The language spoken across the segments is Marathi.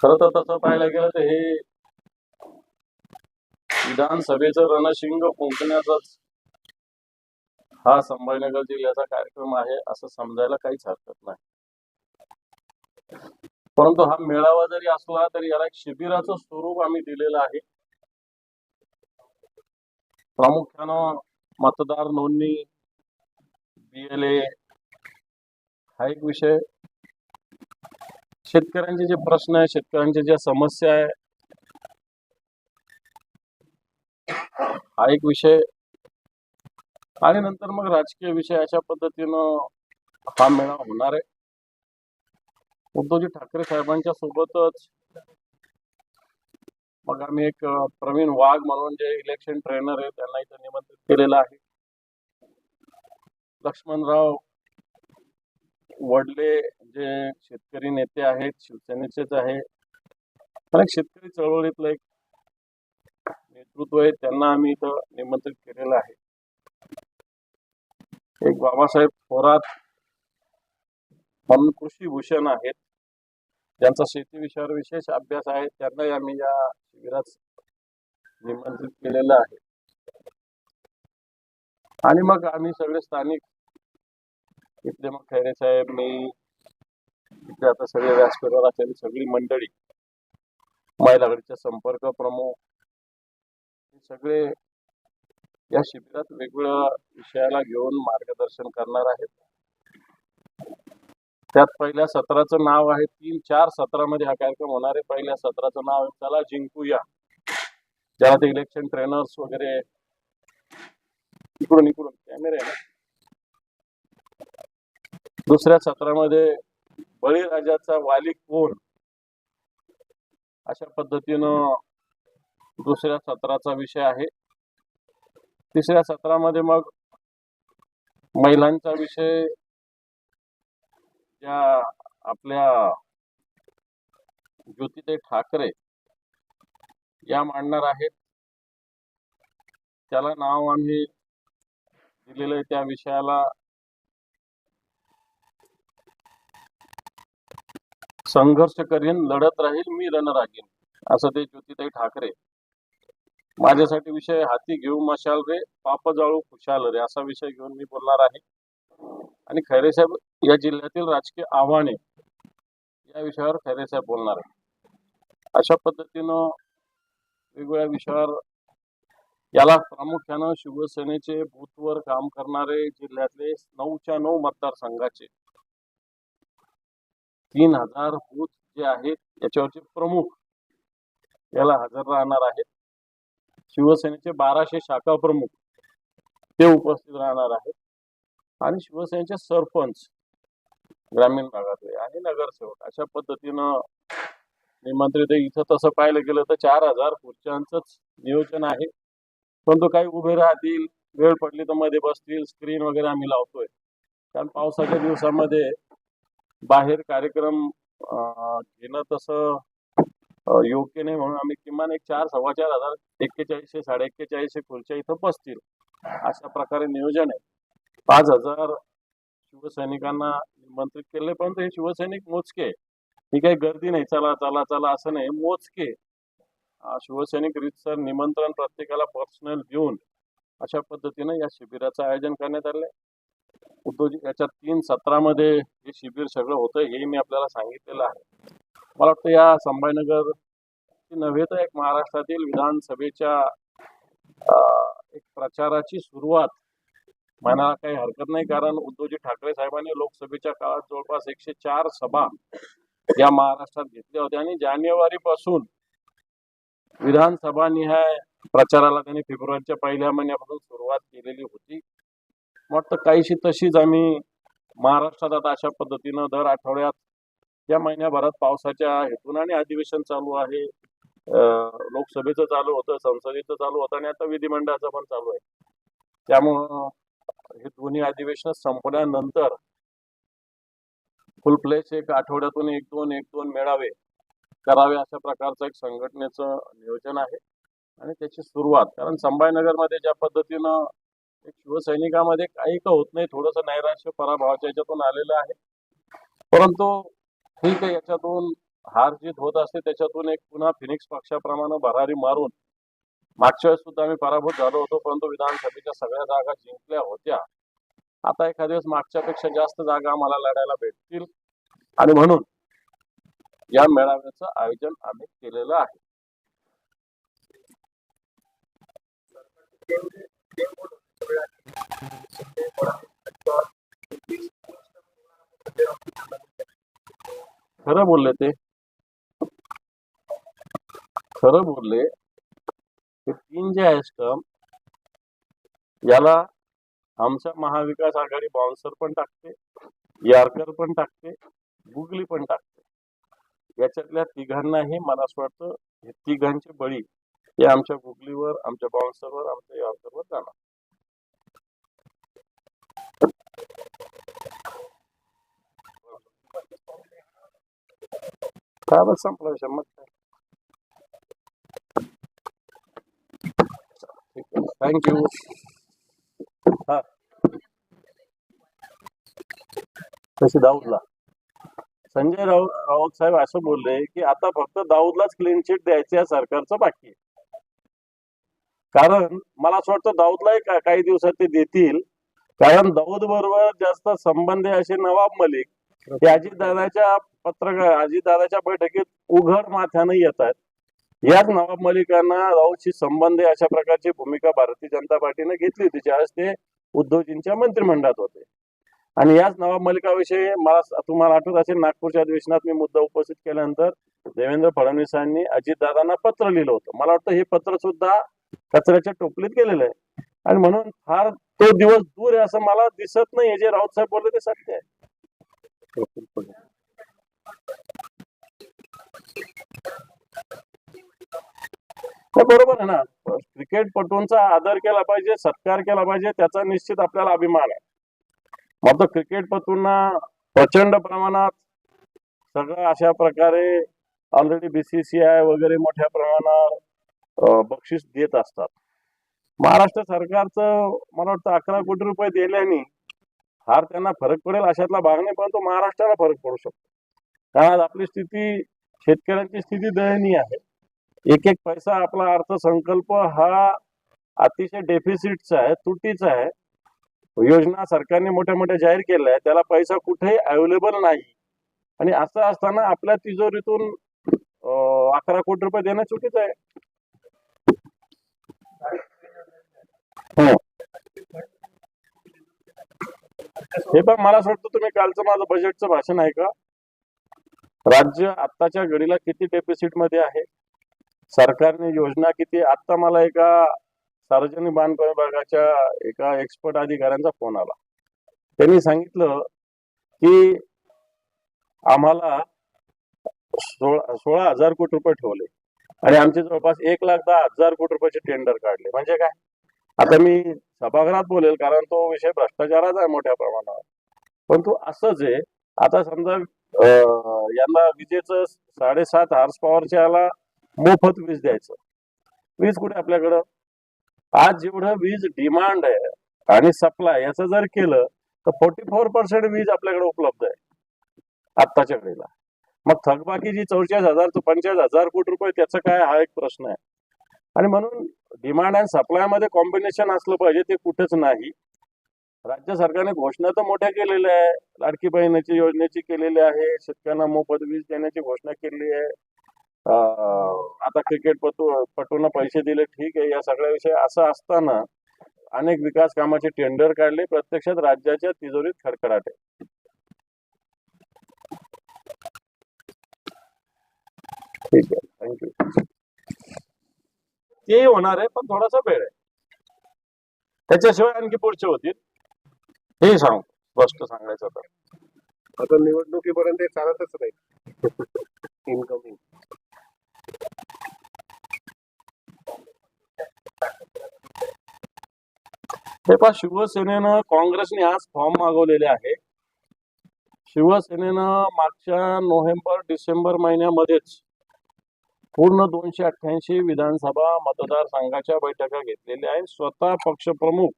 खर तर तसं पाहायला गेलं तर हे विधानसभेचं रणशिंग फुंकण्याचाच हा संभाजीनगर जिल्ह्याचा कार्यक्रम आहे असं समजायला काहीच हरकत नाही. परंतु हा मेळावा जरी असला तरी याला एक शिबिराचं स्वरूप आम्ही दिलेलं आहे. प्रामुख्यानं मतदार नोंदणी बीएलए हा एक विषय शेतकऱ्यांचे जे प्रश्न आहे शेतकऱ्यांच्या ज्या समस्या आहे हा एक विषय आणि नंतर मग राजकीय विषय अशा पद्धतीनं हा मेळा होणार आहे. उद्धवजी ठाकरे साहेबांच्या सोबतच मग आम्ही एक प्रवीण वाघ म्हणून जे इलेक्शन ट्रेनर आहे त्यांना इथं निमंत्रित केलेलं आहे. लक्ष्मणराव वडले जे शेतकरी नेते आहेत शिवसेनेचेच आहे. अनेक शेतकरी चळवळीतलं एक नेतृत्व आहे त्यांना आम्ही इथं निमंत्रित केलेलं आहे. एक बाबासाहेब थोरात म्हणून कृषी भूषण आहेत. ज्यांचा शेती विषयावर विशेष अभ्यास आहे त्यांनाही आम्ही या शिबिरात निमंत्रित केलेलं आहे. आणि मग आम्ही सगळे स्थानिक इथले मग खैरे साहेब मी इथे आता सगळे व्यासपीठावर असलेली सगळी मंडळी मायलागडीचे संपर्क प्रमुख हे सगळे या शिबिरात वेगवेगळ्या विषयाला घेऊन मार्गदर्शन करणार आहेत. त्यात पहिल्या सत्राचं नाव आहे तीन चार सत्रामध्ये हा कार्यक्रम होणार आहे. पहिल्या सत्राचं नाव आहे चला जिंकूया. ज्याला ते इलेक्शन ट्रेनर्स वगैरे इकडून इकडून कॅमेरे दुसऱ्या सत्रामध्ये बळीराजाचा वाली कोण? अशा पद्धतीनं दुसऱ्या सत्राचा विषय आहे. तिसऱ्या सत्रामध्ये मग महिलांचा विषय ज्या आपल्या ज्योतिताई ठाकरे या मांडणार आहेत. त्याला नाव आम्ही दिलेलं त्या विषयाला. संघर्ष करीन लढत राहील मी रणरागीन. असं ते ज्योतिताई ठाकरे. माझ्यासाठी विषय हाती घेऊ मशाल रे पाप जाळू खुशाल रे असा विषय घेऊन मी बोलणार आहे. आणि खैरे साहेब या जिल्ह्यातील राजकीय आव्हाने या विषयावर खैरे साहेब बोलणार आहे अशा पद्धतीनं वेगवेगळ्या विषयावर याला प्रामुख्यानं शिवसेनेचे बूथवर काम करणारे जिल्ह्यातले नऊच्या नऊ मतदारसंघाचे तीन हजार बूथ जे आहेत याच्यावरचे प्रमुख याला हजर राहणार आहेत. शिवसेनेचे बाराशे शाखा प्रमुख ते उपस्थित राहणार आहेत. आणि शिवसेनेचे सरपंच ग्रामीण भागातले आणि नगरसेवक अशा पद्धतीनं निमंत्रित इथं तसं पाहायला गेलं तर चार हजार खुर्च्यांचंच नियोजन आहे. परंतु काही उभे राहतील वेळ पडली तर मध्ये बसतील स्क्रीन वगैरे आम्ही लावतोय. कारण पावसाच्या दिवसामध्ये बाहेर कार्यक्रम अं, घेणं तसं योग्य नाही म्हणून आम्ही किमान एक चार सव्वा चार हजार एक्केचाळीसशे साडे एक्केचाळीसशे खुर्च्या इथं बसतील. अशा प्रकारे नियोजन आहे. पाच हजार शिवसैनिकांना निमंत्रित केले परंतु हे शिवसैनिक मोजके ही काही गर्दी नाही. चला चला चला असं नाही. मोजके शिवसैनिक रीतसर निमंत्रण प्रत्येकाला पर्सनल देऊन अशा पद्धतीनं या शिबिराचं आयोजन करण्यात आलंय. उद्योजक याच्या तीन सत्रामध्ये हे शिबिर सगळं होतं हे मी आपल्याला सांगितलेलं आहे. मला वाटतं या संभाजीनगर नव्हे तर एक महाराष्ट्रातील विधानसभेच्या एक प्रचाराची सुरुवात. म्हणायला काही हरकत नाही कारण उद्धवजी ठाकरे साहेबांनी लोकसभेच्या काळात जवळपास एकशे चार सभा या महाराष्ट्रात घेतल्या होत्या आणि जानेवारी पासून विधानसभा निहाय प्रचाराला त्यांनी फेब्रुवारीच्या पहिल्या महिन्यापासून सुरुवात केलेली होती. वाटतं काहीशी तशीच आम्ही महाराष्ट्रात आता अशा पद्धतीनं दर आठवड्यात या महिन्याभरात पावसाच्या हेतून आणि अधिवेशन चालू आहे. लोकसभेचं चालू होतं संसदेचं चालू होतं आणि आता विधिमंडळाचं पण चालू आहे. त्यामुळं हे दोन्ही अधिवेशन संपल्यानंतर फुल प्लेस एक आठवड्यातून एक दोन एक दोन मेळावे करावे अशा प्रकारचं एक संघटनेचं नियोजन आहे. आणि त्याची सुरुवात कारण संभाजीनगरमध्ये ज्या पद्धतीनं एक शिवसैनिकामध्ये काही का होत नाही. थोडंसं नैराश्य पराभवाच्या याच्यातून आलेलं आहे. परंतु ठीक आहे याच्यातून हार जीत होत असते. त्याच्यातून एक पुन्हा फिनिक्स पक्षाप्रमाणे भरारी मारून मागच्या वेळेस सुद्धा आम्ही पराभूत झालो होतो. परंतु विधानसभेच्या सगळ्या जागा जिंकल्या होत्या. आता एखाद्या वेळेस मागच्यापेक्षा जास्त जागा आम्हाला लढायला भेटतील. आणि म्हणून या मेळाव्याचं आयोजन आम्ही केलेलं आहे. खरं बोलले ते. खरं बोलले हे तीन जे आहे स्टम याला आमच्या महाविकास आघाडी बाउन्सर पण टाकते यारकर पण टाकते गुगली पण टाकते. याच्यातल्या तिघांनाही मला असं वाटतं हे तिघांचे बळी हे आमच्या गुगलीवर आमच्या बाउन्सरवर आमच्या यारकरवर जाणार. काय बस संपला विषय मग काय थँक्यू हा तशी दाऊदला संजय राऊत राऊत साहेब असं बोलले की आता फक्त दाऊदलाच क्लीन चिट द्यायची या सरकारचं बाकी. आहे कारण मला असं वाटतं दाऊदलाही काही दिवसात ते देतील. कारण दाऊद बरोबर जास्त संबंध आहे असे नवाब मलिक. अजितदादाच्या पत्रकार अजितदादाच्या बैठकीत उघड माथ्यानं येत आहेत. याच नवाब मलिकांना राऊतशी संबंध अशा प्रकारची भूमिका भारतीय जनता पार्टीने घेतली होती ज्यावेळेस ते उद्धवजींच्या मंत्रिमंडळात होते. आणि याच नवाब मलिकाविषयी मला तुम्हाला आठवत असेल नागपूरच्या अधिवेशनात मी मुद्दा उपस्थित केल्यानंतर देवेंद्र फडणवीसांनी अजितदादांना पत्र लिहिलं होतं. मला वाटतं हे पत्र सुद्धा कचऱ्याच्या टोपलीत गेलेलं आहे. आणि म्हणून फार तो दिवस दूर आहे असं मला दिसत नाही जे राऊत साहेब बोलले ते सत्य आहे. बरोबर आहे ना. क्रिकेटपटूंचा आदर केला पाहिजे सत्कार केला पाहिजे त्याचा निश्चित आपल्याला अभिमान आहे. मग क्रिकेटपटूंना प्रचंड प्रमाणात सगळं अशा प्रकारे ऑलरेडी बीसीसीआय वगैरे मोठ्या प्रमाणावर बक्षीस देत असतात. महाराष्ट्र सरकारचं मला वाटतं अकरा कोटी रुपये दिल्याने फार त्यांना फरक पडेल अशातला भाग नाही परंतु महाराष्ट्राला फरक पडू शकतो. कारण आज आपली स्थिती शेतकऱ्यांची स्थिती दयनीय आहे. एक एक पैसा आपला अर्थसंकल्प हा अतिशय डेफिसिटचा आहे तुटीचा आहे. योजना सरकारने मोठ्या मोठ्या जाहीर केल्या आहेत त्याला पैसा कुठेही अवेलेबल नाही. आणि असं असताना आपल्या तिजोरीतून अकरा कोटी रुपये देणं चुकीचं आहे. हो. हे पण मला असं वाटतं तुम्ही कालचं माझं बजेटचं भाषण आहे का राज्य आत्ताच्या घडीला किती डेफिसिटमध्ये आहे? सरकारने योजना किती? आत्ता मला एका सार्वजनिक बांधकाम विभागाच्या एका एक्सपर्ट अधिकाऱ्यांचा फोन आला. त्यांनी सांगितलं की आम्हाला सोळा सोळा हजार कोटी रुपये ठेवले. आणि आमचे जवळपास एक लाख दहा हजार कोटी रुपयाचे टेंडर काढले. म्हणजे काय? आता मी सभागृहात बोलेल कारण तो विषय भ्रष्टाचाराचा आहे मोठ्या प्रमाणावर. परंतु असंच आहे आता समजा यांना विजेचं साडेसात हॉर्स पॉवरच्या याला मोफत वीज द्यायचं. वीज कुठे आपल्याकडं? आज जेवढं वीज डिमांड आहे आणि सप्लाय याचं जर केलं तर फोर्टी फोर पर्सेंट वीज आपल्याकडे उपलब्ध आहे. आत्ताच्या घडीला मग थकबाकी जी चौचाळीस हजार ते पंचेचाळीस हजार कोटी रुपये त्याचं काय हा एक प्रश्न आहे. आणि म्हणून डिमांड अँड सप्लायमध्ये कॉम्बिनेशन असलं पाहिजे ते कुठेच नाही. राज्य सरकारने घोषणा तर मोठ्या केलेल्या आहे. लाडकी बहिणीची योजनेची केलेली आहे. शेतकऱ्यांना मोफत वीज देण्याची घोषणा केली आहे. आता क्रिकेट पटू पटूंना पैसे दिले ठीक आहे. या सगळ्या विषय असं असताना अनेक विकास कामाचे टेंडर काढले. प्रत्यक्षात राज्याच्या तिजोरीत खडखडाट आहे. ठीक आहे. थँक्यू तेही होणार आहे पण थोडासा वेळ आहे. त्याच्याशिवाय आणखी पुढचे होतील. हे सांग स्पष्ट सांगायचं तर. आता निवडणुकीपर्यंत हे चालतच नाही. इनकमिंग हे पहा शिवसेनेनं काँग्रेसने आज फॉर्म मागवलेले आहे. शिवसेनेनं मागच्या नोव्हेंबर डिसेंबर महिन्यामध्येच पूर्ण दोनशे अठ्ठ्याऐंशी विधानसभा मतदारसंघाच्या बैठका घेतलेल्या आहेत. स्वतः पक्षप्रमुख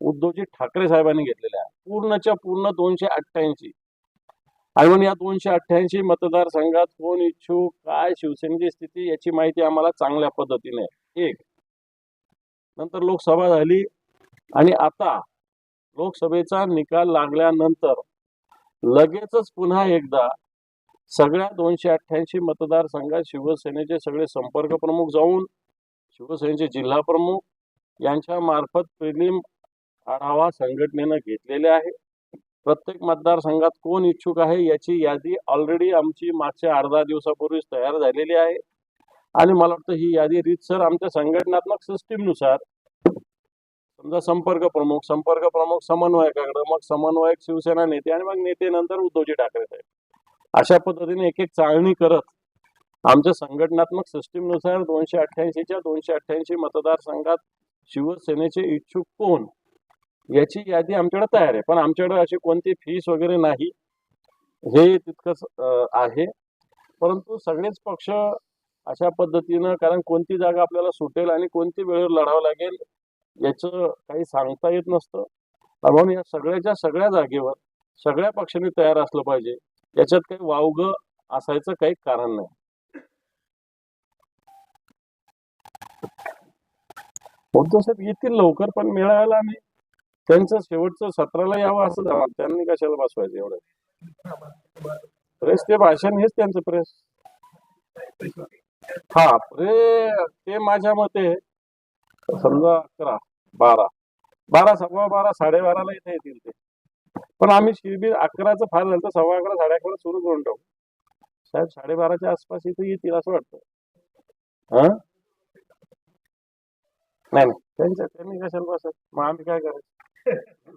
उद्धवजी ठाकरे साहेबांनी घेतलेल्या आहे पूर्णच्या पूर्ण दोनशे अठ्ठ्याऐंशी. आणि म्हणून या दोनशे अठ्ठ्याऐंशी मतदारसंघात कोण इच्छुक काय शिवसेनेची स्थिती याची माहिती आम्हाला चांगल्या पद्धतीने. एक. नंतर लोकसभा झाली आणि आता लोकसभेचा निकाल लागल्यानंतर लगेचच पुन्हा एकदा सगळ्या दोनशे अठ्ठ्याऐंशी मतदारसंघात शिवसेनेचे सगळे संपर्क प्रमुख जाऊन शिवसेनेचे जिल्हा प्रमुख यांच्या मार्फत प्रिलिम आढावा संघटनेनं घेतलेले आहे. प्रत्येक मतदारसंघात कोण इच्छुक आहे याची यादी ऑलरेडी आमची मागच्या अर्धा दिवसापूर्वीच तयार झालेली आहे. आणि मला वाटतं ही यादी रीतसर आमच्या संघटनात्मक सिस्टीमनुसार समजा संपर्क प्रमुख संपर्क प्रमुख समन्वयकाकडे मग समन्वयक शिवसेना नेते आणि मग नेते नंतर उद्धवजी ठाकरे साहेब. अशा पद्धतीने एक एक चाळणी करत आमच्या संघटनात्मक सिस्टीमनुसार दोनशे अठ्ठ्याऐंशीच्या दोनशे अठ्ठ्याऐंशी मतदारसंघात शिवसेनेचे इच्छुक कोण? याची यादी आमच्याकडे तयार आहे. पण आमच्याकडे अशी कोणती फीस वगैरे नाही. हे तितकंच आहे. परंतु सगळेच पक्ष अशा पद्धतीनं कारण कोणती जागा आपल्याला सुटेल आणि कोणती वेळेवर लढावं लागेल याचं काही सांगता येत नसतं. म्हणून या सगळ्याच्या सगळ्या जागेवर सगळ्या पक्षांनी तयार असलं पाहिजे. याच्यात काही वावग असायचं काही कारण नाही. साहेब येतील लवकर पण मिळायला नाही. त्यांचं शेवटचं सत्राला यावं असं झालं. त्यांनी कशाला बसवायचं एवढं? प्रेस ते भाषण हेच त्यांचं प्रेस. हा प्रे ते माझ्या मते समजा अकरा बारा. बारा सव्वा बारा साडेबाराला इथे येतील ते. पण आम्ही शिबिर अकराचं फार झालं तर सव्वा अकरा साडे अकरा सुरू करून टाकू. साहेब साडेबाराच्या आसपास इथे येतील असं वाटतं. हा? नाही नाही. त्यांच्या त्यांनी कशाला बसत मग आम्ही काय करायचं?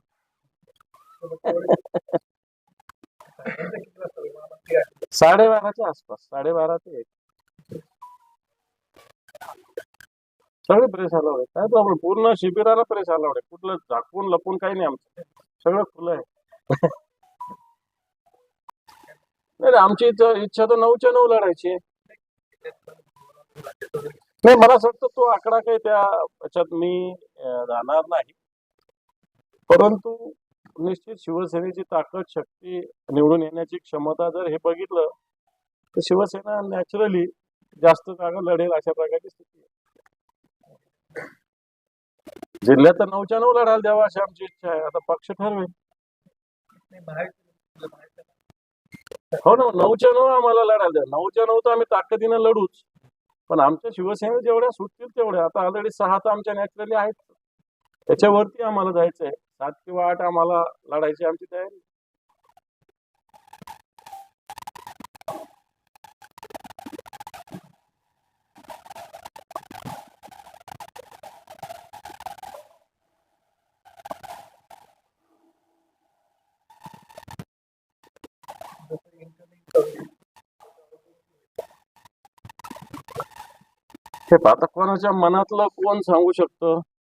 साडेबाराच्या आसपास साडेबारा ते एक. सगळे प्रेस आला आहे काय प्रॉब्लेम पूर्ण शिबिराला प्रेस आला आहे. कुठलं झाकून लपून काही नाही आमचं. सगळं खुलं आहे. नाही आमची इच्छा तर नऊच्या नऊ लढायची. नाही मला असं वाटतं तो आकडा काही त्या याच्यात मी राहणार नाही. परंतु निश्चित शिवसेनेची ताकद शक्ती निवडून येण्याची क्षमता जर हे बघितलं तर शिवसेना नॅचरली जास्त जागा लढेल अशा प्रकारची स्थिती आहे. जिल्ह्यात तर नऊच्या नऊ लढायला द्यावा अशी आमची इच्छा आहे. आता पक्ष ठरवेल. हो ना नऊच्या नऊ आम्हाला लढायला द्या. नऊच्या नऊ तर आम्ही ताकदीनं लढूच. पण आमच्या शिवसेना जेवढ्या सुटतील तेवढ्या. आता ऑलरेडी सहा तर आमच्या नॅचरली आहेत. त्याच्यावरती आम्हाला जायचं आहे सात किंवा आठ आम्हाला लढायची आमची तयारी. हे आता कोणाच्या मनातलं कोण सांगू शकतं?